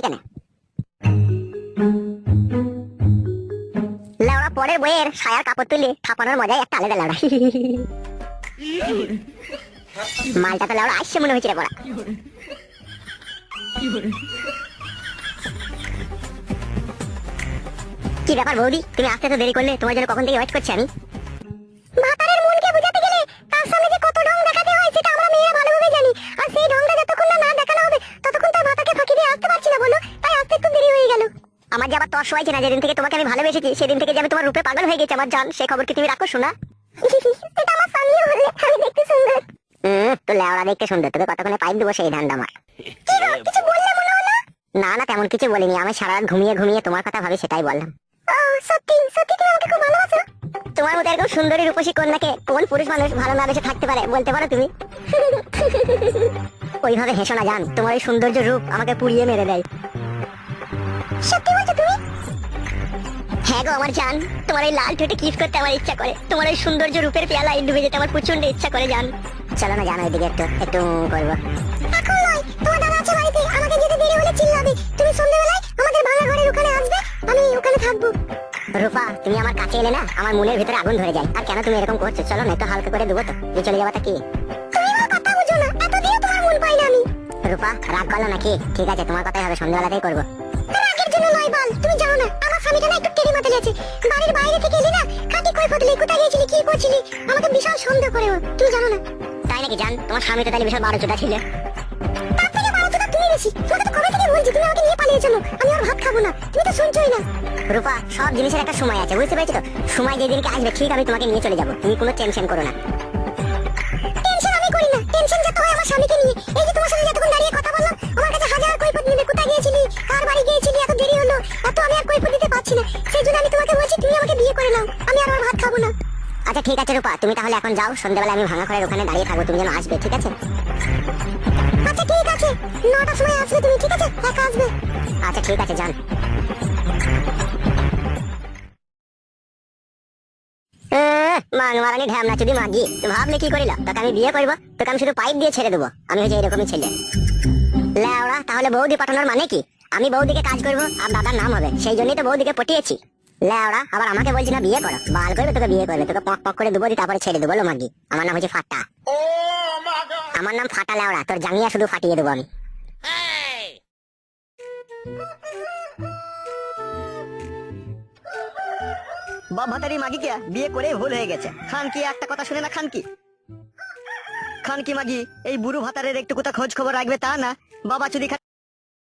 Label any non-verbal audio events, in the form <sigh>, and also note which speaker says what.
Speaker 1: করছে কেন? লেওড়া পরের বইয়ের সায়ার কাপড় তুলে থাপানোর মজাই একটা আলাদা লেওড়া। মালটা তো লেওড়া আসছে মনে হয়েছে রে পড়া কি ব্যাপার বৌদি? তুমি আসতে তো দেরি করলে তোমার জন্য কখন থেকে ওয়েট করছি আমি? আবার তর্স হয়েছে না যেদিন থেকে তোমাকে আমি ভালোবেসেছি সেদিন থেকে যে আমি তোমার রূপে পাগল হয়ে গেছে আমার জান সেই খবর কি তুমি রাখো শোনা এটা আমার স্বামীও বললে আমি দেখতে সুন্দর। হুম তো লেওড়া দেখতে সুন্দর তোকে কতক্ষণে পাইপ দেবো সেই ধান্দা আমার। কিছু বললে মনে হলো? না না তেমন কিছু বলিনি আমি সারা রাত ঘুমিয়ে ঘুমিয়ে তোমার কথা ভাবি সেটাই বললাম। সত্যি সত্যি তুমি আমাকে খুব ভালোবাসো। তোমার মতো এরকম সুন্দরী রূপসী কন্যাকে কোন পুরুষ মানুষ ভালো না থাকতে পারে বলতে পারো তুমি? <laughs> ওইভাবে হেসো না জান তোমার এই সৌন্দর্য রূপ আমাকে পুড়িয়ে মেরে দেয়। সত্যি হ্যাঁ গো আমার জান। তোমার এই লাল ঠোঁটে কিস করতে আমার ইচ্ছা করে। তোমার এই সৌন্দর্য রূপের পেয়ালায় ডুবে যেতে আমার প্রচণ্ড ইচ্ছা করে জান। চলো না জানো এদিকে একটু একটু করব। এখন নয়। তোমার দাদা আছে বাড়িতে। আমাকে যেতে দেরি হলে চিল্লাবে। তুমি সন্ধ্যেবেলায় আমাদের ভাঙা ঘরের ওখানে আসবে। আমি ওখানে থাকব। রূপা তুমি আমার কাছে এলে না আমার মনের ভিতরে আগুন ধরে যায়। আর কেন তুমি এরকম করছ? চলো না একটু হালকা করে দেবো তো। চলে যাবাটা কি? রূপা রাগ করল নাকি ঠিক আছে তোমার কথাই হবে সন্ধ্যাবেলাতেই করব। স্বামীটা না একটু টেরি মাথায় আছে। বাড়ির বাইরে থেকে এলি না? কাটি কই ফটলি কোথায় গিয়েছিলি? কি করছিলি? আমাকে বিশাল সন্দেহ করে তুমি জানো না। তাই নাকি জান? তোমার স্বামী তো তাহলে বিশাল বারো চোটা ছিল। তার থেকে বারো চোটা তুমি বেশি। তোমাকে তো কবে থেকে বলছি? তুমি আমাকে নিয়ে পালিয়ে চলো। আমি আর ভাত খাব না। তুমি তো শুনছোই না। রূপা সব জিনিসের একটা সময় আছে বুঝতে পেরেছ তো? সময় যেদিনকে আসবে ঠিক আমি তোমাকে নিয়ে চলে যাব। তুমি কোনো টেনশন করো না। টেনশন আমি করি না। টেনশন যেতে হয় আমার স্বামীকে নিয়ে। আচ্ছা ঠিক আছে, রূপা, তুমি তাহলে এখন যাও। সন্ধ্যাবেলা আমি ভাঙা ঘরের ওখানে দাঁড়িয়ে থাকব, তুমি যেন আসবে, ঠিক আছে? আচ্ছা ঠিক আছে। নটার সময় আসবে তুমি, ঠিক আছে? একা আসবে। আচ্ছা ঠিক আছে, যান। মাংমারানি চুদি মাগি। ভাবলে কি করিলা? তোকে আমি বিয়ে করব, তোকে আমি শুধু পাইপ দিয়ে ছেড়ে দেবো। আমি হচ্ছে এরকমই ছেলে। লেওড়া, তাহলে বৌদি পাঠানোর মানে কি? আমি বৌদিকে কাজ করব, আর দাদার নাম হবে। সেই জন্যই তো বৌদিকে পটিয়েছি। লেওড়া আবার আমাকে বলছি না বিয়ে করো। বাল করবে তোকে বিয়ে করবে তোকে পক পক করে দেবো তারপরে ছেড়ে দেবো লো মাগি। আমার নাম হচ্ছে ফাটা। আমার নাম ফাটা লেওড়া তোর জাঙ্গিয়া শুধু ফাটিয়ে দেবো আমি।
Speaker 2: মাগিকে বিয়ে করে ভুল হয়ে গেছে। খান কি একটা কথা শুনে না খান কি খান কি মাগি এই বুড়ো ভাতারের একটু কোথা খোঁজ খবর রাখবে তা না। বাবা চুদি